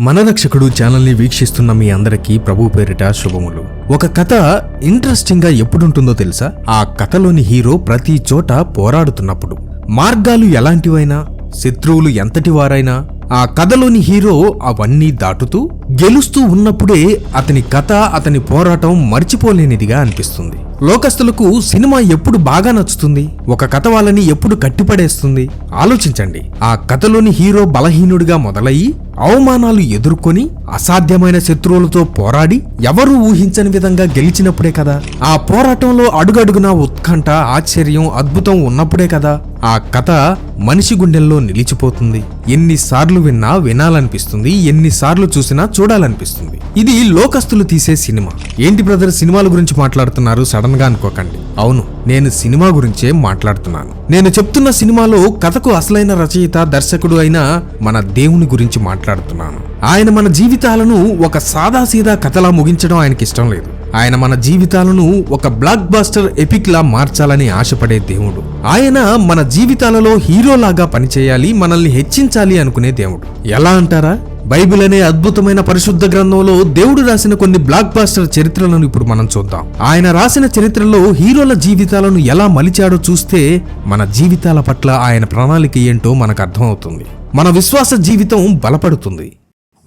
మన రక్షకుడు ఛానల్ని వీక్షిస్తున్న మీ అందరికీ ప్రభు పేరిట శుభములు. ఒక కథ ఇంట్రెస్టింగ్గా ఎప్పుడుంటుందో తెలుసా? ఆ కథలోని హీరో ప్రతి చోట పోరాడుతున్నప్పుడు. మార్గాలు ఎలాంటివైనా శత్రువులు ఎంతటి వారైనా ఆ కథలోని హీరో అవన్నీ దాటుతూ గెలుస్తూ ఉన్నప్పుడే అతని కథ అతని పోరాటం మర్చిపోలేనిదిగా అనిపిస్తుంది. లోకస్తులకు సినిమా ఎప్పుడు బాగా నచ్చుతుంది? ఒక కథ వాళ్ళని ఎప్పుడు కట్టిపడేస్తుంది? ఆలోచించండి. ఆ కథలోని హీరో బలహీనుడిగా మొదలయ్యి అవమానాలు ఎదుర్కొని అసాధ్యమైన శత్రువులతో పోరాడి ఎవరూ ఊహించని విధంగా గెలిచినప్పుడే కదా? ఆ పోరాటంలో అడుగడుగునా ఉత్కంఠ ఆశ్చర్యం అద్భుతం ఉన్నప్పుడే కదా? ఆ కథ మనిషి గుండెల్లో నిలిచిపోతుంది. ఎన్నిసార్లు విన్నా వినాలనిపిస్తుంది ఎన్నిసార్లు చూసినా చూడాలనిపిస్తుంది. ఇది లోకస్తులు తీసే సినిమా. ఏంటి బ్రదర్ సినిమాల గురించి మాట్లాడుతున్నారు? సడన్ సడన్గా అనుకోకండి. అవును నేను సినిమా గురించే మాట్లాడుతున్నాను. నేను చెప్తున్న సినిమాలో కథకు అసలైన రచయిత దర్శకుడు అయిన మన దేవుని గురించి మాట్లాడుతున్నాను. ఆయన మన జీవితాలను ఒక సాదాసీదా కథలా ముగించడం ఆయనకి ఇష్టం లేదు. ఆయన మన జీవితాలను ఒక బ్లాక్ బాస్టర్ ఎపిక్ లా మార్చాలని ఆశపడే దేవుడు. ఆయన మన జీవితాలలో హీరోలాగా పనిచేయాలి మనల్ని హెచ్చించాలి అనుకునే దేవుడు. ఎలా అంటారా? బైబిల్ అనే అద్భుతమైన పరిశుద్ధ గ్రంథంలో దేవుడు రాసిన కొన్ని బ్లాక్ బాస్టర్ చరిత్రలను ఇప్పుడు మనం చూద్దాం. ఆయన రాసిన చరిత్రలో హీరోల జీవితాలను ఎలా మలిచాడో చూస్తే మన జీవితాల పట్ల ఆయన ప్రణాళిక ఏంటో మనకు అర్థమవుతుంది. మన విశ్వాస జీవితం బలపడుతుంది.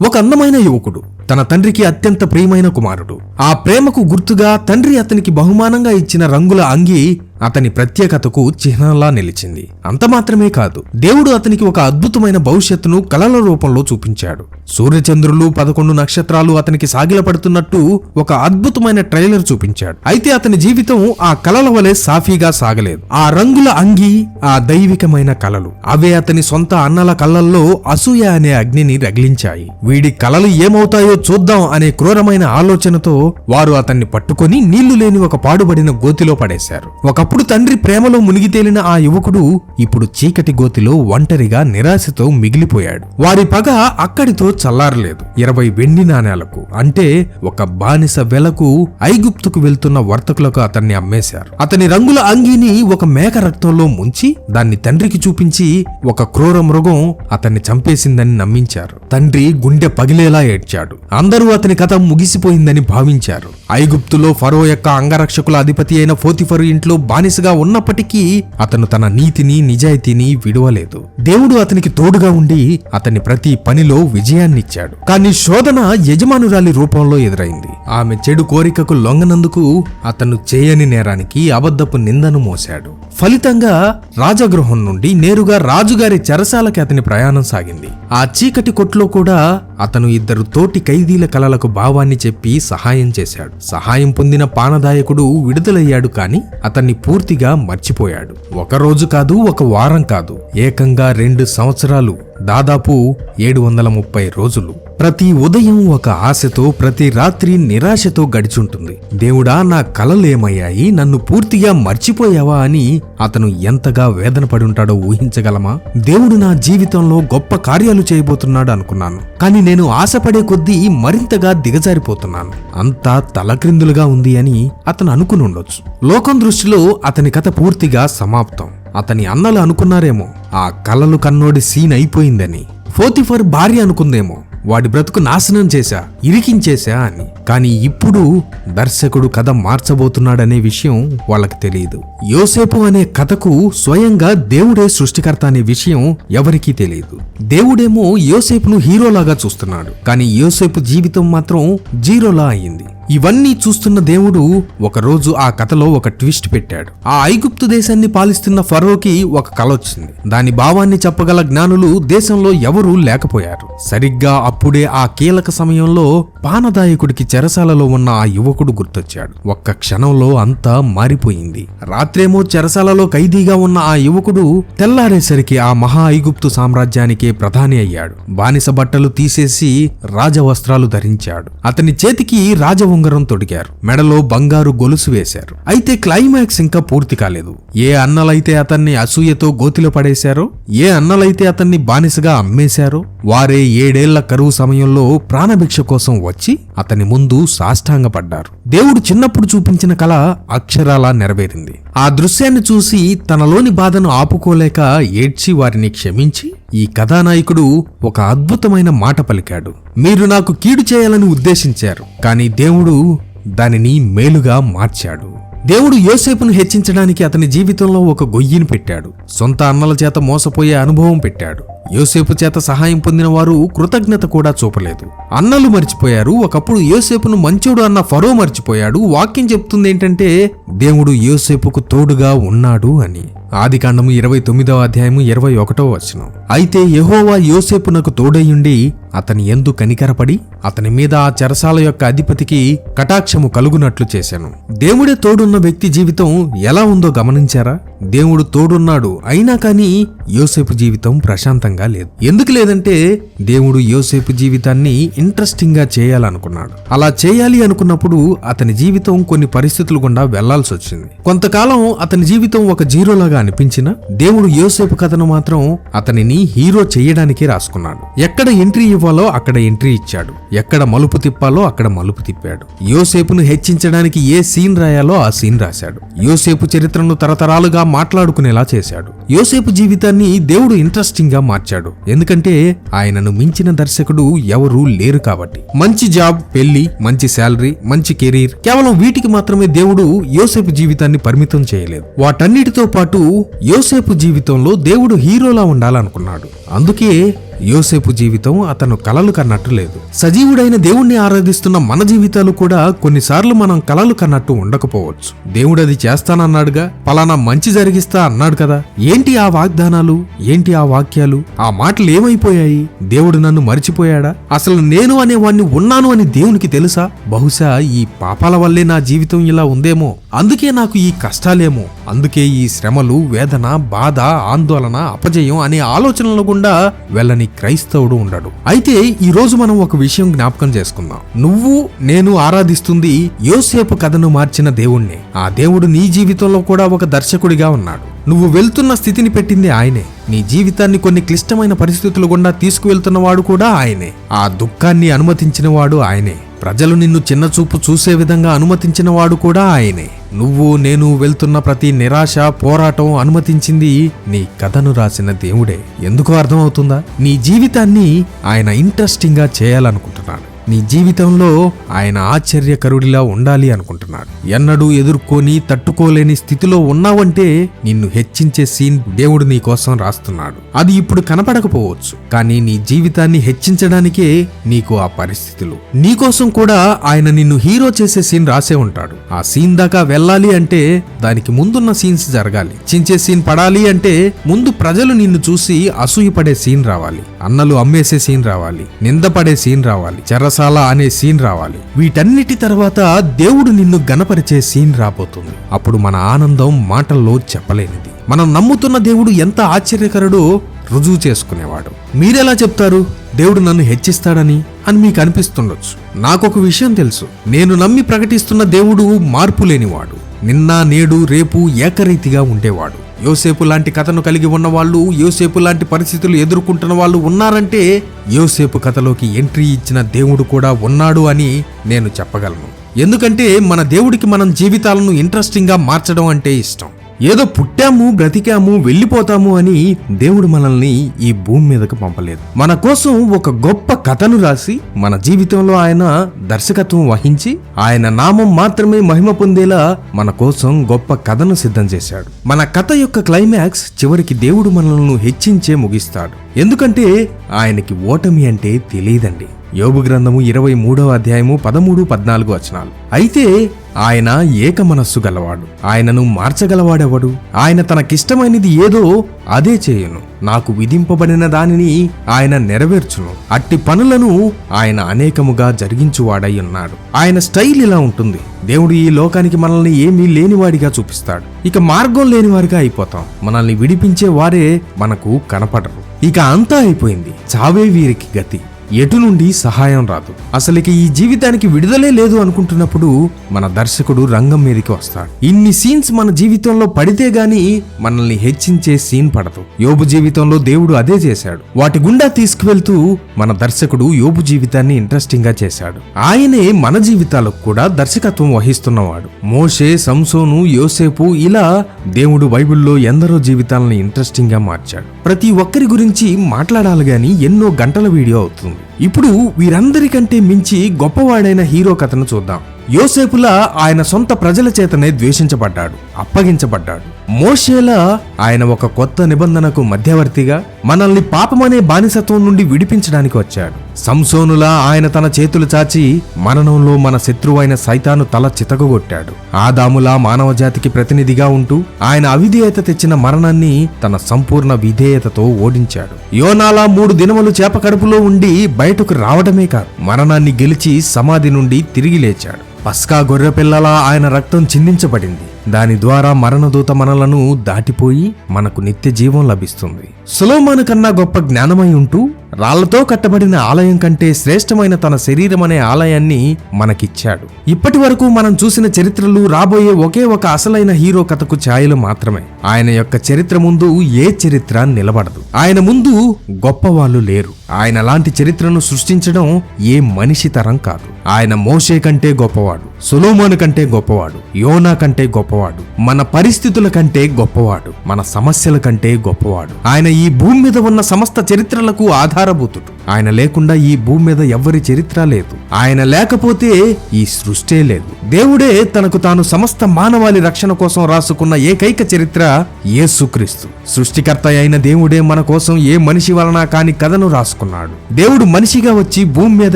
ఒక అందమైన యువకుడు తన తండ్రికి అత్యంత ప్రియమైన కుమారుడు. ఆ ప్రేమకు గుర్తుగా తండ్రి అతనికి బహుమానంగా ఇచ్చిన రంగుల అంగి అతని ప్రత్యేకతకు చిహ్నంలా నిలిచింది. అంత మాత్రమే కాదు దేవుడు అతనికి ఒక అద్భుతమైన భవిష్యత్తును కలల రూపంలో చూపించాడు. సూర్యచంద్రులు పదకొండు నక్షత్రాలు అతనికి సాగిలపడుతున్నట్టు ఒక అద్భుతమైన ట్రైలర్ చూపించాడు. అయితే అతని జీవితం ఆ కలల వలె సాఫీగా సాగలేదు. ఆ రంగుల అంగి ఆ దైవికమైన కలలు. అవే అతని సొంత అన్నల కళ్ళల్లో అసూయ అనే అగ్నిని రగిలించాయి. వీడి కలలు ఏమవుతాయో చూద్దాం అనే క్రూరమైన ఆలోచనతో వారు అతన్ని పట్టుకొని నీళ్ళు లేని ఒక పాడుబడిన గోతిలో పడేశారు. ఒక అప్పుడు తండ్రి ప్రేమలో మునిగి తేలిన ఆ యువకుడు ఇప్పుడు చీకటి గోతిలో ఒంటరిగా నిరాశతో మిగిలిపోయాడు. వారి పగ అక్కడితో చల్లారలేదు. ఇరవై వెండి నాణేలకు అంటే ఒక బానిస వెలకు ఐగుప్తుకు వెళ్తున్న వర్తకులకు అతన్ని అమ్మేశారు. అతని రంగుల అంగీని ఒక మేక రక్తంలో ముంచి దాన్ని తండ్రికి చూపించి ఒక క్రూర మృగం అతన్ని చంపేసిందని నమ్మించారు. తండ్రి గుండె పగిలేలా ఏడ్చాడు. అందరూ అతని కథ ముగిసిపోయిందని భావించారు. ఐగుప్తులో ఫరో యొక్క అంగరక్షకుల అధిపతి అయిన ఫోతిఫరు ఇంట్లో బానిసగా ఉన్నప్పటికీ అతను తన నీతిని నిజాయితీని విడువలేదు. దేవుడు అతనికి తోడుగా ఉండి అతని ప్రతి పనిలో విజయాన్నిచ్చాడు. కానీ శోధన యజమానురాలి రూపంలో ఎదురైంది. ఆమె చెడు కోరికకు లొంగనందుకు అతను చేయని నేరానికి అబద్ధపు నిందను మోశాడు. ఫలితంగా రాజగృహం నుండి నేరుగా రాజుగారి చెరసాలకి అతని ప్రయాణం సాగింది. ఆ చీకటి కొట్లో కూడా అతను ఇద్దరు తోటి ఖైదీల కలలకు భావాన్ని చెప్పి సహాయం చేశాడు. సహాయం పొందిన పానదాయకుడు విడుదలయ్యాడు కాని అతన్ని పూర్తిగా మర్చిపోయాడు. ఒక రోజు కాదు ఒక వారం కాదు. ఏకంగా రెండు సంవత్సరాలు. దాదాపు ఏడు వందల ముప్పై రోజులు. ప్రతి ఉదయం ఒక ఆశతో ప్రతి రాత్రి నిరాశతో గడిచుంటుంది. దేవుడా నా కలలేమయ్యాయి నన్ను పూర్తిగా మర్చిపోయావా అని అతను ఎంతగా వేదన పడి ఉంటాడో ఊహించగలమా? దేవుడు నా జీవితంలో గొప్ప కార్యాలు చేయబోతున్నాడు అనుకున్నాను. కానీ నేను ఆశపడే కొద్దీ మరింతగా దిగజారిపోతున్నాను. అంతా తలక్రిందులుగా ఉంది అని అతను అనుకుని ఉండొచ్చు. లోకం దృష్టిలో అతని కథ పూర్తిగా సమాప్తం. అతని అన్నలు అనుకున్నారేమో ఆ కలలు కన్నోడి సీన్ అయిపోయిందని. ఫోతిఫర్ భార్య అనుకుందేమో వాడి బ్రతుకు నాశనం చేశా ఇరికించేశా అని. కానీ ఇప్పుడు దర్శకుడు కథ మార్చబోతున్నాడనే విషయం వాళ్ళకి తెలియదు. యోసేపు అనే కథకు స్వయంగా దేవుడే సృష్టికర్త అనే విషయం ఎవరికీ తెలియదు. దేవుడేమో యోసేపును హీరోలాగా చూస్తున్నాడు. కానీ యోసేపు జీవితం మాత్రం జీరోలా అయింది. ఇవన్నీ చూస్తున్న దేవుడు ఒకరోజు ఆ కథలో ఒక ట్విస్ట్ పెట్టాడు. ఆ ఐగుప్తు దేశాన్ని పాలిస్తున్న ఫరోకి ఒక కల వచ్చింది. దాని భావాన్ని చెప్పగల జ్ఞానులు దేశంలో ఎవరూ లేకపోయారు. సరిగ్గా అప్పుడే ఆ కీలక సమయంలో పానదాయకుడికి చెరసాలలో ఉన్న ఆ యువకుడు గుర్తొచ్చాడు. ఒక్క క్షణంలో అంతా మారిపోయింది. రాత్రేమో చెరసాలలో ఖైదీగా ఉన్న ఆ యువకుడు తెల్లారేసరికి ఆ మహా ఐగుప్తు సామ్రాజ్యానికే ప్రధాని అయ్యాడు. బానిస బట్టలు తీసేసి రాజవస్త్రాలు ధరించాడు. అతని చేతికి రాజవం ఉంగరం తొడిగారు. మెడలో బంగారు గొలుసు వేశారు. అయితే క్లైమాక్స్ ఇంకా పూర్తి కాలేదు. ఏ అన్నలైతే అతన్ని అసూయతో గోతిలో పడేశారో ఏ అన్నలైతే అతన్ని బానిసగా అమ్మేశారో వారే ఏడేళ్ళ కరువు సమయంలో ప్రాణభిక్ష కోసం వచ్చి అతని ముందు సాష్టాంగపడ్డారు. దేవుడు చిన్నప్పుడు చూపించిన కళ అక్షరాలా నెరవేరింది. ఆ దృశ్యాన్ని చూసి తనలోని బాధను ఆపుకోలేక ఏడ్చి వారిని క్షమించి ఈ కథానాయకుడు ఒక అద్భుతమైన మాట పలికాడు. మీరు నాకు కీడు చేయాలని ఉద్దేశించారు కానీ దేవుడు దానిని మేలుగా మార్చాడు. దేవుడు యోసేపును హెచ్చించడానికి అతని జీవితంలో ఒక గొయ్యిని పెట్టాడు. సొంత అన్నల చేత మోసపోయే అనుభవం పెట్టాడు. యోసేపు చేత సహాయం పొందిన వారు కృతజ్ఞత కూడా చూపలేదు. అన్నలు మర్చిపోయారు. ఒకప్పుడు యోసేపును మంచోడు అన్న ఫరో మర్చిపోయాడు. వాక్యం చెప్తుంది ఏంటంటే దేవుడు యోసేపుకు తోడుగా ఉన్నాడు అని. ఆదికాండము ఇరవై తొమ్మిదవ అధ్యాయము ఇరవై ఒకటో వచనం. అయితే యహోవా యోసేపునకు తోడయ్యుండి అతని ఎందు కనికరపడి అతని మీద ఆ చెరసాల యొక్క అధిపతికి కటాక్షము కలుగునట్లు చేశాను. దేవుడే తోడున్న వ్యక్తి జీవితం ఎలా ఉందో గమనించారా? దేవుడు తోడున్నాడు అయినా కానీ యోసేపు జీవితం ప్రశాంతంగా లేదు. ఎందుకు లేదంటే దేవుడు యోసేపు జీవితాన్ని ఇంట్రెస్టింగ్గా చేయాలనుకున్నాడు. అలా చేయాలి అనుకున్నప్పుడు అతని జీవితం కొన్ని పరిస్థితులు గుండా వెళ్ళాల్సి వచ్చింది కొంతకాలం అతని జీవితం ఒక జీరోలాగా అనిపించినా దేవుడు యోసేపు కథను మాత్రం అతనిని హీరో చేయడానికి రాసుకున్నాడు. ఎక్కడ ఎంట్రీ ఇవ్వాలో అక్కడ ఎంట్రీ ఇచ్చాడు. ఎక్కడ మలుపు తిప్పాలో అక్కడ మలుపు తిప్పాడు. యోసేపును హెచ్చించడానికి ఏ సీన్ రాయాలో ఆ సీన్ రాశాడు. యోసేపు చరిత్రను తరతరాలుగా మాట్లాడుకునేలా చేశాడు. యోసేపు జీవితాన్ని దేవుడు ఇంట్రెస్టింగ్గా మార్చాడు. ఎందుకంటే ఆయనను మించిన దర్శకుడు ఎవరూ లేరు కాబట్టి. మంచి జాబ్ పెళ్ళి మంచి శాలరీ మంచి కెరీర్ కేవలం వీటికి మాత్రమే దేవుడు యోసేపు జీవితాన్ని పరిమితం చేయలేదు. వాటన్నిటితో పాటు యోసేపు జీవితంలో దేవుడు హీరోలా ఉండాలనుకున్నాడు. అందుకే యోసేపు జీవితం అతను కలలు కన్నట్టు లేదు. సజీవుడైన దేవుణ్ణి ఆరాధిస్తున్న మన జీవితాలు కూడా కొన్నిసార్లు మనం కలలు కన్నట్టు ఉండకపోవచ్చు. దేవుడు అది చేస్తానన్నాడుగా పలానా మంచి జరిగిస్తా అన్నాడు కదా. ఏంటి ఆ వాగ్దానాలు? ఏంటి ఆ వాక్యాలు? ఆ మాటలు ఏమైపోయాయి? దేవుడు నన్ను మరిచిపోయాడా? అసలు నేను అనేవాణ్ణి ఉన్నాను అని దేవునికి తెలుసా? బహుశా ఈ పాపాల వల్లే నా జీవితం ఇలా ఉందేమో? అందుకే నాకు ఈ కష్టాలేమో? అందుకే ఈ శ్రమలు వేదన బాధ ఆందోళన అపజయం అనే ఆలోచనల గుండా వెళ్ళని క్రైస్తవుడు ఉండడు అయితే ఈ రోజు మనం ఒక విషయం జ్ఞాపకం చేసుకుందాం. నువ్వు నేను ఆరాధిస్తుంది యోసేపు కథను మార్చిన దేవుణ్ణే. ఆ దేవుడు నీ జీవితంలో కూడా ఒక దర్శకుడిగా ఉన్నాడు. నువ్వు వెళ్తున్న స్థితిని పెట్టింది ఆయనే. నీ జీవితాన్ని కొన్ని క్లిష్టమైన పరిస్థితులు గుండా తీసుకువెళ్తున్నవాడు కూడా ఆయనే. ఆ దుఃఖాన్ని అనుమతించినవాడు ఆయనే. ప్రజలు నిన్ను చిన్నచూపు చూసే విధంగా అనుమతించినవాడు కూడా ఆయనే. నువ్వు నేను వెళ్తున్న ప్రతి నిరాశ పోరాటం అనుమతించింది నీ కథను రాసిన దేవుడే. ఎందుకు అర్థమవుతుందా? నీ జీవితాన్ని ఆయన ఇంట్రెస్టింగ్గా చేయాలనుకుంటున్నాడు. నీ జీవితంలో ఆయన ఆశ్చర్యకరుడిలా ఉండాలి అనుకుంటున్నాడు. ఎన్నడూ ఎదుర్కొని తట్టుకోలేని స్థితిలో ఉన్నావంటే నిన్ను హెచ్చించే సీన్ దేవుడు నీ కోసం రాస్తున్నాడు. అది ఇప్పుడు కనపడకపోవచ్చు. కానీ నీ జీవితాన్ని హెచ్చించడానికే నీకు ఆ పరిస్థితులు. నీకోసం కూడా ఆయన నిన్ను హీరో చేసే సీన్ రాసే ఉంటాడు. ఆ సీన్ దాకా వెళ్ళాలి అంటే దానికి ముందున్న సీన్స్ జరగాలి. చించే సీన్ పడాలి అంటే ముందు ప్రజలు నిన్ను చూసి అసూయపడే సీన్ రావాలి. అన్నలు అమ్మేసే సీన్ రావాలి. నిందపడే సీన్ రావాలి. చెరసాల అనే సీన్ రావాలి. వీటన్నిటి తర్వాత దేవుడు నిన్ను గనపరిచే సీన్ రాబోతుంది. అప్పుడు మన ఆనందం మాటల్లో చెప్పలేనిది. మనం నమ్ముతున్న దేవుడు ఎంత ఆశ్చర్యకరుడో రుజువు చేసుకునేవాడు. మీరెలా చెప్తారు? దేవుడు నన్ను హెచ్చిస్తాడని అని మీకు అనిపిస్తుండొచ్చు. నాకొక విషయం తెలుసు. నేను నమ్మి ప్రకటిస్తున్న దేవుడు మార్పు లేనివాడు. నిన్న నేడు రేపు ఏకరీతిగా ఉండేవాడు. యోసేపు లాంటి కథను కలిగి ఉన్న వాళ్ళు యోసేపు లాంటి పరిస్థితులు ఎదుర్కొంటున్న వాళ్ళు ఉన్నారంటే యోసేపు కథలోకి ఎంట్రీ ఇచ్చిన దేవుడు కూడా ఉన్నాడు అని నేను చెప్పగలను. ఎందుకంటే మన దేవుడికి మనం జీవితాలను ఇంట్రెస్టింగ్గా మార్చడం అంటే ఇష్టం. ఏదో పుట్టాము బ్రతికాము వెళ్ళిపోతాము అని దేవుడు మనల్ని ఈ భూమి మీదకు పంపలేదు. మన కోసం ఒక గొప్ప కథను రాసి మన జీవితంలో ఆయన దర్శకత్వం వహించి ఆయన నామం మాత్రమే మహిమ పొందేలా మన కోసం గొప్ప కథను సిద్ధం చేశాడు. మన కథ యొక్క క్లైమాక్స్ చివరికి దేవుడు మనల్ని హెచ్చించే ముగిస్తాడు. ఎందుకంటే ఆయనకి ఓటమి అంటే తెలియదండి. యోగు గ్రంథము ఇరవై మూడవ అధ్యాయము పదమూడు పద్నాలుగు వచనాలు. అయితే ఆయన ఏక మనస్సు గలవాడు. ఆయనను మార్చగలవాడెవడు? ఆయన తనకిష్టమైనది ఏదో అదే చేయును. నాకు విధింపబడిన దానిని ఆయన నెరవేర్చును. అట్టి పనులను ఆయన అనేకముగా జరిగించువాడై ఉన్నాడు. ఆయన స్టైల్ ఇలా ఉంటుంది. దేవుడు ఈ లోకానికి మనల్ని ఏమీ లేనివాడిగా చూపిస్తాడు. ఇక మార్గం లేనివారిగా అయిపోతాం. మనల్ని విడిపించే వారే మనకు కనపడరు. ఇక అంతా అయిపోయింది. చావే వీరికి గతి. ఎటు నుండి సహాయం రాదు. అసలుకి ఈ జీవితానికి విడుదలే లేదు అనుకుంటున్నప్పుడు మన దర్శకుడు రంగం మీదకి వస్తాడు. ఇన్ని సీన్స్ మన జీవితంలో పడితే గాని మనల్ని హెచ్చించే సీన్ పడదు. యోబు జీవితంలో దేవుడు అదే చేశాడు. వాటి గుండా తీసుకువెళ్తూ మన దర్శకుడు యోబు జీవితాన్ని ఇంట్రెస్టింగ్గా చేశాడు. ఆయనే మన జీవితాలకు కూడా దర్శకత్వం వహిస్తున్నవాడు. మోషే సంసోను యోసేపు ఇలా దేవుడు బైబిల్లో ఎందరో జీవితాలను ఇంట్రెస్టింగ్గా మార్చాడు. ప్రతి ఒక్కరి గురించి మాట్లాడాలి గాని ఎన్నో గంటల వీడియో అవుతుంది. ఇప్పుడు వీరందరికంటే మించి గొప్పవాడైన హీరో కథను చూద్దాం. యోసేపులా ఆయన సొంత ప్రజల చేతనే ద్వేషించబడ్డాడు. అప్పగించబడ్డాడు. మోషేలా ఆయన ఒక కొత్త నిబంధనకు మధ్యవర్తిగా మనల్ని పాపమనే బానిసత్వం నుండి విడిపించడానికి వచ్చాడు. సంసోనులా ఆయన తన చేతులు చాచి మరణంలో మన శత్రువైన సైతాను తల చితకగొట్టాడు. ఆదాములా మానవజాతికి ప్రతినిధిగా ఉంటూ ఆయన అవిధేయత తెచ్చిన మరణాన్ని తన సంపూర్ణ విధేయతతో ఓడించాడు. యోనాలా మూడు దినములు చేప కడుపులో ఉండి బయటకు రావడమే కాదు మరణాన్ని గెలిచి సమాధి నుండి తిరిగి లేచాడు. పస్కా గొర్రెపిల్లలా ఆయన రక్తం చిందించబడింది. దాని ద్వారా మరణదూత మనలను దాటిపోయి మనకు నిత్య జీవం లభిస్తుంది. సులోమాను కన్నా గొప్ప జ్ఞానమై ఉంటూ రాళ్ళతో కట్టబడిన ఆలయం కంటే శ్రేష్టమైన తన శరీరం అనే ఆలయాన్ని మనకిచ్చాడు. ఇప్పటి వరకు మనం చూసిన చరిత్రలు రాబోయే ఒకే ఒక అసలైన హీరో కథకు ఛాయలు మాత్రమే. ఆయన యొక్క చరిత్ర ముందు ఏ చరిత్ర నిలబడదు. ఆయన ముందు గొప్పవాళ్ళు లేరు. ఆయన లాంటి చరిత్రను సృష్టించడం ఏ మనిషి తరం కాదు. ఆయన మోషే కంటే గొప్పవాడు సులోమోను కంటే గొప్పవాడు యోనా కంటే గొప్పవాడు మన పరిస్థితుల కంటే గొప్పవాడు మన సమస్యల కంటే గొప్పవాడు. ఆయన ఈ భూమి మీద ఉన్న సమస్త చరిత్రలకు సారభూతుడు ఆయన లేకుండా ఈ భూమి మీద ఎవ్వరి చరిత్ర లేదు. ఆయన లేకపోతే ఈ సృష్టే లేదు. దేవుడే తనకు తాను సమస్త మానవాళి రక్షణ కోసం రాసుకున్న ఏకైక చరిత్ర యేసుక్రీస్తు. సృష్టికర్త అయిన దేవుడే మన కోసం ఏ మనిషి వలన కాని కథను రాసుకున్నాడు. దేవుడు మనిషిగా వచ్చి భూమి మీద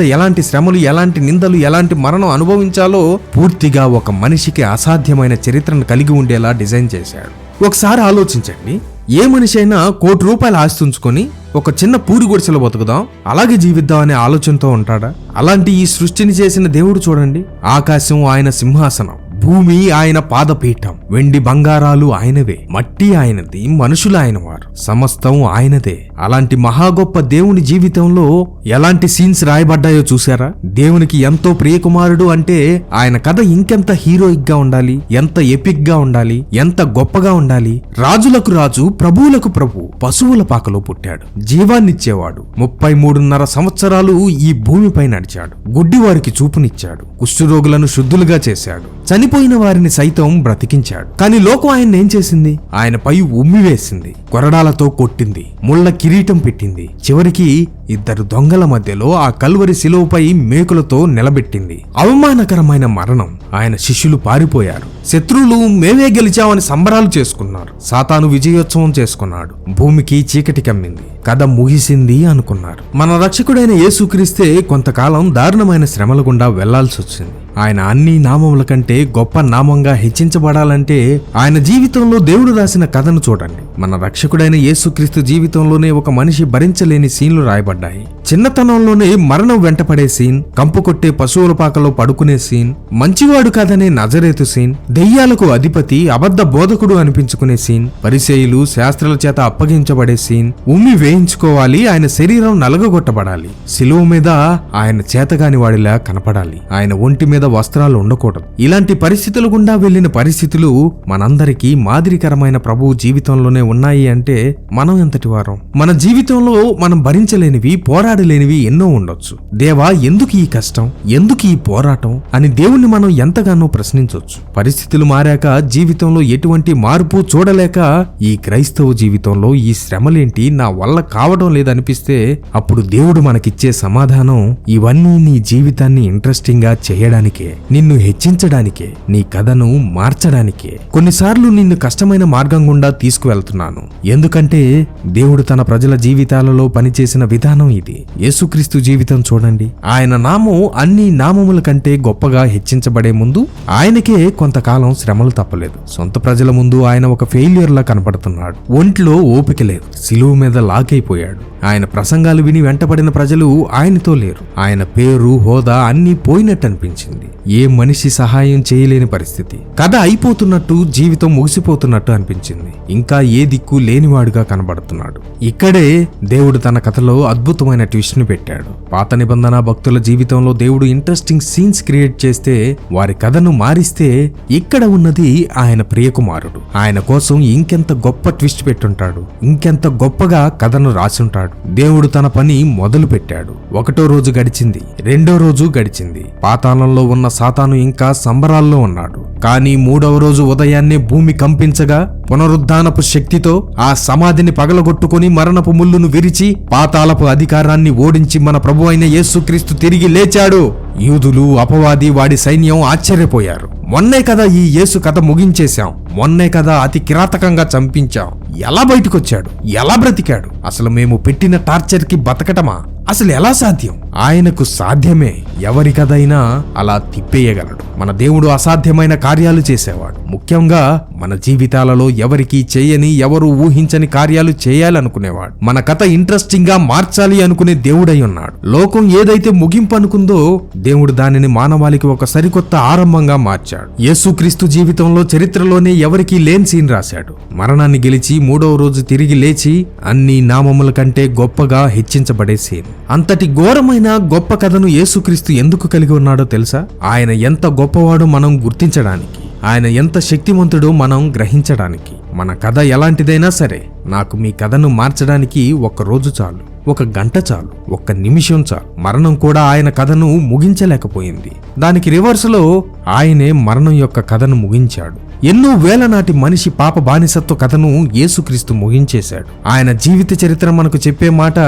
ఎలాంటి శ్రమలు ఎలాంటి నిందలు ఎలాంటి మరణం అనుభవించాలో పూర్తిగా ఒక మనిషికి అసాధ్యమైన చరిత్రను కలిగి ఉండేలా డిజైన్ చేశాడు. ఒకసారి ఆలోచించండి. ఏ మనిషి అయినా కోటి రూపాయలు ఆస్తి ఉంచుకొని ఒక చిన్న పూరి గుడిసెలో బతుకుదాం. అలాగే జీవిద్దాం అనే ఆలోచనతో ఉంటాడా? అలాంటి ఈ సృష్టిని చేసిన దేవుడు చూడండి. ఆకాశం ఆయన సింహాసనం భూమి ఆయన పాదపీఠం వెండి బంగారాలు ఆయనవే మట్టి ఆయనది మనుషులు ఆయన వారు సమస్తం ఆయనదే. అలాంటి మహా గొప్ప దేవుని జీవితంలో ఎలాంటి సీన్స్ రాయబడ్డాయో చూసారా దేవునికి ఎంతో ప్రియకుమారుడు అంటే ఆయన కథ ఇంకెంత హీరోయిక్గా ఉండాలి ఎంత ఎపిక్గా ఉండాలి ఎంత గొప్పగా ఉండాలి? రాజులకు రాజు ప్రభువులకు ప్రభు పశువుల పాకలో పుట్టాడు. జీవాన్నిచ్చేవాడు. ముప్పై మూడున్నర సంవత్సరాలు ఈ భూమిపై నడిచాడు. గుడ్డివారికి చూపునిచ్చాడు. కుష్ఠరోగులను శుద్ధులుగా చేశాడు. చనిపోయిన వారిని సైతం బ్రతికించాడు. కానీ లోకం ఆయన ఏం చేసింది? ఆయనపై ఉమ్మి వేసింది. కొరడాలతో కొట్టింది. ముళ్ళకి కిరీటం పెట్టింది. చివరికి ఇద్దరు దొంగల మధ్యలో ఆ కల్వరి శిలువపై మేకులతో నిలబెట్టింది. అవమానకరమైన మరణం. ఆయన శిష్యులు పారిపోయారు. శత్రువులు మేమే గెలిచామని సంబరాలు చేసుకున్నారు. సాతాను విజయోత్సవం చేసుకున్నాడు. భూమికి చీకటి కమ్మింది. కథ ముగిసింది అనుకున్నారు. మన రక్షకుడైన యేసుక్రీస్తే కొంతకాలం దారుణమైన శ్రమల గుండా వెళ్ళాల్సి వచ్చింది ఆయన అన్ని నామముల కంటే గొప్ప నామంగా హెచ్చించబడాలంటే ఆయన జీవితంలో దేవుడు రాసిన కథను చూడండి. మన రక్షకుడైన యేసుక్రీస్తు జీవితంలోనే ఒక మనిషి భరించలేని సీన్లు రాయబడ్డాయి. చిన్నతనంలోనే మరణం వెంటపడే సీన్ కంపు కొట్టే పశువుల పాకలో పడుకునే సీన్ మంచివాడు కాదనే నజరేతు సీన్ దెయ్యాలకు అధిపతి అబద్ధ బోధకుడు అనిపించుకునే సీన్ పరిసేయులు శాస్త్రాల చేత అప్పగించబడే సీన్ ఉమ్మి వేయించుకోవాలి ఆయన శరీరం నలగగొట్టబడాలి. శిలువ మీద ఆయన చేతగాని వాడిలా కనపడాలి. ఆయన ఒంటి మీద వస్త్రాలు ఉండకూడదు. ఇలాంటి పరిస్థితుల గుండా వెళ్ళిన పరిస్థితులు మనందరికీ మాదిరికరమైన ప్రభువు జీవితంలోనే ఉన్నాయి అంటే మనం ఎంతటి వారం? మన జీవితంలో మనం భరించలేనివి పోరాడలేనివి ఎన్నో ఉండొచ్చు. దేవా ఎందుకు ఈ కష్టం? ఎందుకు ఈ పోరాటం? అని దేవుణ్ణి మనం ఎంతగానో ప్రశ్నించవచ్చు పరిస్థితులు మారాక జీవితంలో ఎటువంటి మార్పు చూడలేక ఈ క్రైస్తవ జీవితంలో ఈ శ్రమలేంటి? నా వల్ల కావడం లేదనిపిస్తే అప్పుడు దేవుడు మనకిచ్చే సమాధానం ఇవన్నీ నీ జీవితాన్ని ఇంట్రెస్టింగ్గా చేయడానికే నిన్ను హెచ్చించడానికే నీ కథను మార్చడానికే. కొన్నిసార్లు నిన్ను కష్టమైన మార్గం గుండా తీసుకువెళ్తున్నాను. ఎందుకంటే దేవుడు తన ప్రజల జీవితాలలో పనిచేసిన విధానం ఇది. యేసుక్రీస్తు జీవితం చూడండి. ఆయన నామం అన్ని నామముల కంటే గొప్పగా హెచ్చించబడే ముందు ఆయనకే కొంతకాలం శ్రమలు తప్పలేదు. సొంత ప్రజల ముందు ఆయన ఒక ఫెయిల్యూర్ లా కనపడుతున్నాడు. ఒంట్లో ఓపిక లేదు. సిలువు మీద లాకే ఎన్నికైపోయాడు ఆయన ప్రసంగాలు విని వెంటపడిన ప్రజలు ఆయనతో లేరు. ఆయన పేరు హోదా అన్నీ పోయినట్టు అనిపించింది. ఏ మనిషి సహాయం చేయలేని పరిస్థితి. కథ అయిపోతున్నట్టు జీవితం ముగిసిపోతున్నట్టు అనిపించింది. ఇంకా ఏ దిక్కు లేనివాడుగా కనబడుతున్నాడు. ఇక్కడే దేవుడు తన కథలో అద్భుతమైన ట్విస్ట్ని పెట్టాడు. పాత నిబంధన భక్తుల జీవితంలో దేవుడు ఇంట్రెస్టింగ్ సీన్స్ క్రియేట్ చేస్తే వారి కథను మారిస్తే ఇక్కడ ఉన్నది ఆయన ప్రియకుమారుడు. ఆయన కోసం ఇంకెంత గొప్ప ట్విస్ట్ పెట్టుంటాడు. ఇంకెంత గొప్పగా కథను రాసుంటాడు. దేవుడు తన పని మొదలు పెట్టాడు ఒకటో రోజు గడిచింది. రెండో రోజు గడిచింది. పాతాళంలో ఉన్న సాతాను ఇంకా సంబరాల్లో ఉన్నాడు. కానీ మూడవ రోజు ఉదయాన్నే భూమి కంపించగా పునరుద్ధానపు శక్తితో ఆ సమాధిని పగలగొట్టుకుని మరణపు ముళ్ళును విరిచి పాతాళపు అధికారాన్ని ఓడించి మన ప్రభు అయిన యేసుక్రీస్తు తిరిగి లేచాడు. యూదులు అపవాది వాడి సైన్యం ఆశ్చర్యపోయారు. మొన్నే కదా ఈ యేసు కథ ముగించేశాం. మొన్నే కదా అతి కిరాతకంగా చంపించాం. ఎలా బయటకొచ్చాడు? ఎలా బ్రతికాడు? అసలు మేము పెట్టిన టార్చర్కి బతకటమా? అసలు ఎలా సాధ్యం? ఆయనకు సాధ్యమే ఎవరికదైనా అలా తిప్పేయగలడు. మన దేవుడు అసాధ్యమైన కార్యాలు చేసేవాడు. ముఖ్యంగా మన జీవితాలలో ఎవరికీ చేయని ఎవరు ఊహించని కార్యాలు చేయాలనుకునేవాడు. మన కథ ఇంట్రెస్టింగ్గా మార్చాలి అనుకునే దేవుడై ఉన్నాడు. లోకం ఏదైతే ముగింపు అనుకుందో దేవుడు దానిని మానవాళికి ఒక సరికొత్త ఆరంభంగా మార్చాడు. యేసుక్రీస్తు జీవితంలో చరిత్రలోనే ఎవరికీ లేని సీన్ రాశాడు. మరణాన్ని గెలిచి మూడవ రోజు తిరిగి లేచి అన్ని నామముల కంటే గొప్పగా హెచ్చించబడే సీన్. అంతటి ఘోరమైన గొప్ప కథను యేసుక్రీస్తు ఎందుకు కలిగి ఉన్నాడో తెలుసా? ఆయన ఎంత గొప్పవాడో మనం గుర్తించడానికి ఆయన ఎంత శక్తివంతుడో మనం గ్రహించడానికి. మన కథ ఎలాంటిదైనా సరే నాకు మీ కథను మార్చడానికి ఒక రోజు చాలు ఒక గంట చాలు ఒక్క నిమిషం చాలు. మరణం కూడా ఆయన కథను ముగించలేకపోయింది. దానికి రివర్స్లో ఆయనే మరణం యొక్క కథను ముగించాడు. ఎన్నో వేల నాటి మనిషి పాప బానిసత్వ కథను యేసుక్రీస్తు ముగించేశాడు. ఆయన జీవిత చరిత్ర మనకు చెప్పే మాట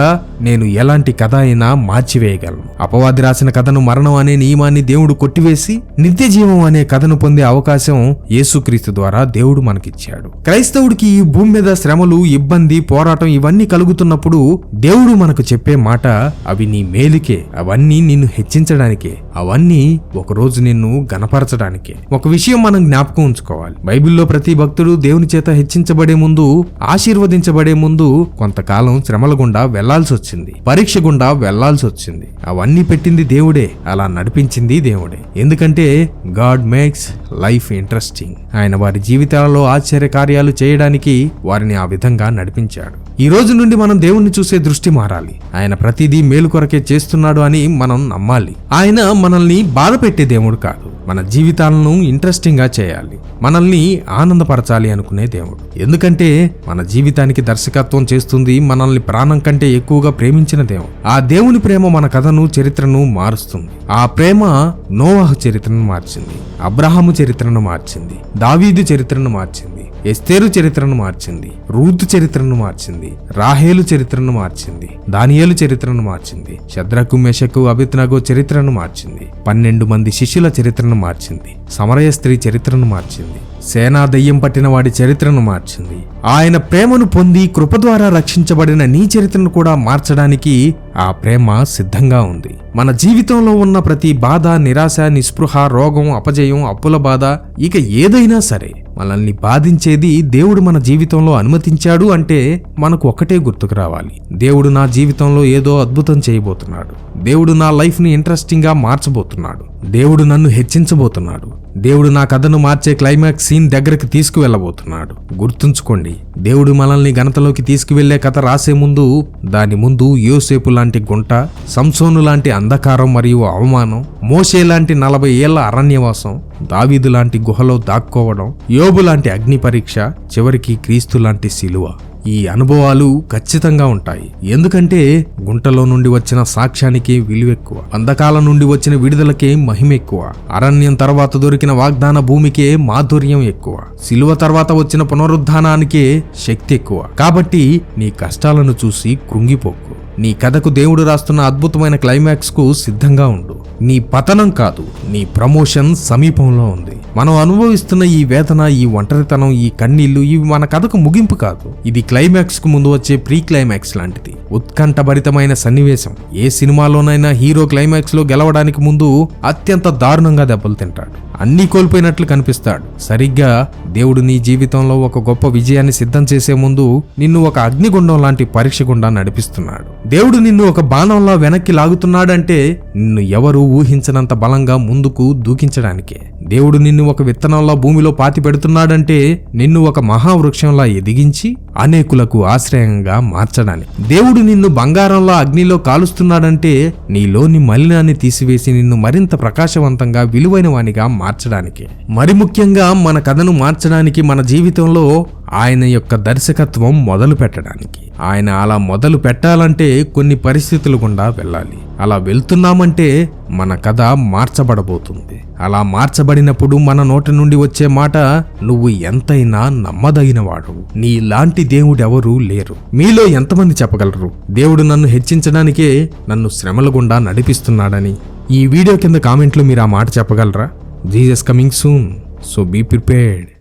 నేను ఎలాంటి కథ అయినా మార్చివేయగలను. అపవాది రాసిన కథను మరణం అనే నియమాన్ని దేవుడు కొట్టివేసి నిత్య జీవం అనే కథను పొందే అవకాశం యేసుక్రీస్తు ద్వారా దేవుడు మనకిచ్చాడు. క్రైస్తవుడికి ఈ భూమి మీద శ్రమలు ఇబ్బంది పోరాటం ఇవన్నీ కలుగుతున్నప్పుడు దేవుడు మనకు చెప్పే మాట అవి నీ మేలుకే అవన్నీ నిన్ను హెచ్చించడానికే అవన్నీ ఒకరోజు నిన్ను గనపరచడానికే ఒక విషయం మనం జ్ఞాపకం ఉంచుకోవాలి. బైబిల్లో ప్రతి భక్తుడు దేవుని చేత హెచ్చించబడే ముందు ఆశీర్వదించబడే ముందు కొంతకాలం శ్రమల గుండా వెళ్ళాల్సి వచ్చింది. పరీక్ష గుండా వెళ్ళాల్సి వచ్చింది. అవన్నీ పెట్టింది దేవుడే అలా నడిపించింది దేవుడే. ఎందుకంటే గాడ్ మేక్స్ లైఫ్ ఇంట్రెస్టింగ్. ఆయన వారి జీవితాలలో ఆశ్చర్య కార్యాలు చేయడానికి వారిని ఆ విధంగా నడిపించాడు. ఈ రోజు నుండి మనం దేవుణ్ణి చూసే దృష్టి మారాలి. ఆయన ప్రతిదీ మేలు కొరకే చేస్తున్నాడు అని మనం నమ్మాలి. ఆయన మనల్ని బాధ పెట్టే దేవుడు కాదు. మన జీవితాలను ఇంట్రెస్టింగ్గా చేయాలి. మనల్ని ఆనందపరచాలి అనుకునే దేవుడు. ఎందుకంటే మన జీవితానికి దర్శకత్వం చేస్తుంది మనల్ని ప్రాణం కంటే ఎక్కువగా ప్రేమించిన దేవుడు. ఆ దేవుని ప్రేమ మన కథను చరిత్రను మారుస్తుంది. ఆ ప్రేమ నోవాహు చరిత్రను మార్చింది అబ్రహాము చరిత్రను మార్చింది దావీదు చరిత్రను మార్చింది. ఎస్తేరు చరిత్రను మార్చింది రూతు చరిత్రను మార్చింది రాహేలు చరిత్రను మార్చింది దానియేలు చరిత్రను మార్చింది శద్రకు మెషకు అభిత్నగో చరిత్రను మార్చింది పన్నెండు మంది శిష్యుల చరిత్రను మార్చింది సమరయ స్త్రీ చరిత్రను మార్చింది సేనా దయ్యం పట్టిన వాడి చరిత్రను మార్చింది. ఆయన ప్రేమను పొంది కృప ద్వారా రక్షించబడిన నీ చరిత్రను కూడా మార్చడానికి ఆ ప్రేమ సిద్ధంగా ఉంది. మన జీవితంలో ఉన్న ప్రతి బాధ నిరాశ నిస్పృహ రోగం అపజయం అప్పుల బాధ ఇక ఏదైనా సరే మనల్ని బాధించేది దేవుడు మన జీవితంలో అనుమతించాడు అంటే మనకు ఒకటే గుర్తుకు రావాలి. దేవుడు నా జీవితంలో ఏదో అద్భుతం చేయబోతున్నాడు. దేవుడు నా లైఫ్ని ఇంట్రెస్టింగ్గా మార్చబోతున్నాడు. దేవుడు నన్ను హెచ్చించబోతున్నాడు. దేవుడు నా కథను మార్చే క్లైమాక్స్ సీన్ దగ్గరకు తీసుకువెళ్ళబోతున్నాడు. గుర్తుంచుకోండి దేవుడు మనల్ని ఘనతలోకి తీసుకువెళ్ళే కథ రాసే ముందు దాని ముందు యోసేపు లాంటి గుంట సంసోను లాంటి అంధకారం మరియు అవమానం మోషే లాంటి నలభై ఏళ్ళ అరణ్యవాసం దావీదు లాంటి గుహలో దాక్కోవడం యోబు లాంటి అగ్ని పరీక్ష చివరికి క్రీస్తు లాంటి శిలువ ఈ అనుభవాలు ఖచ్చితంగా ఉంటాయి. ఎందుకంటే గుంటలో నుండి వచ్చిన సాక్ష్యానికి విలువ ఎక్కువ అంధకాలం నుండి వచ్చిన విడుదలకే మహిమ ఎక్కువ అరణ్యం తర్వాత దొరికిన వాగ్దాన భూమికే మాధుర్యం ఎక్కువ. సిలువ తర్వాత వచ్చిన పునరుద్ధానానికే శక్తి ఎక్కువ. కాబట్టి నీ కష్టాలను చూసి కృంగిపోకు. నీ కథకు దేవుడు రాస్తున్న అద్భుతమైన క్లైమాక్స్కు సిద్ధంగా ఉండు. నీ పతనం కాదు నీ ప్రమోషన్ సమీపంలో ఉంది. మనం అనుభవిస్తున్న ఈ వేదన ఈ ఒంటరితనం ఈ కన్నీళ్ళు ఇవి మన కథకు ముగింపు కాదు. ఇది క్లైమాక్స్కు ముందు వచ్చే ప్రీ క్లైమాక్స్ లాంటిది. ఉత్కంఠభరితమైన సన్నివేశం. ఏ సినిమాలోనైనా హీరో క్లైమాక్స్లో గెలవడానికి ముందు అత్యంత దారుణంగా దెబ్బలు తింటాడు. అన్నీ కోల్పోయినట్లు కనిపిస్తాడు. సరిగ్గా దేవుడు నీ జీవితంలో ఒక గొప్ప విజయాన్ని సిద్ధం చేసే ముందు నిన్ను ఒక అగ్నిగుండం లాంటి పరీక్ష గుండా నడిపిస్తున్నాడు. దేవుడు నిన్ను ఒక బాణంలా వెనక్కి లాగుతున్నాడంటే నిన్ను ఎవరు ఊహించనంత బలంగా ముందుకు దూకించడానికే. దేవుడు నిన్ను ఒక విత్తనంలా భూమిలో పాతి పెడుతున్నాడంటే నిన్ను ఒక మహావృక్షంలా ఎదిగించి అనేకులకు ఆశ్రయంగా మార్చడానికి. దేవుడు నిన్ను బంగారంలో అగ్నిలో కాలుస్తున్నాడంటే నీలోని మలినాన్ని తీసివేసి నిన్ను మరింత ప్రకాశవంతంగా విలువైన వానిగా మార్చడానికి. మరి ముఖ్యంగా మన కథను మార్చడానికి మన జీవితంలో ఆయన యొక్క దర్శకత్వం మొదలు పెట్టడానికి. ఆయన అలా మొదలు పెట్టాలంటే కొన్ని పరిస్థితులు గుండా వెళ్ళాలి. అలా వెళ్తున్నామంటే మన కథ మార్చబడబోతుంది. అలా మార్చబడినప్పుడు మన నోటి నుండి వచ్చే మాట నువ్వు ఎంతైనా నమ్మదగినవాడు. నీలాంటి దేవుడెవరూ లేరు. మీలో ఎంతమంది చెప్పగలరు? దేవుడు నన్ను హెచ్చించడానికే నన్ను శ్రమల గుండా నడిపిస్తున్నాడని. ఈ వీడియో కింద కామెంట్లో మీరు ఆ మాట చెప్పగలరా? Jesus is coming soon, so be prepared.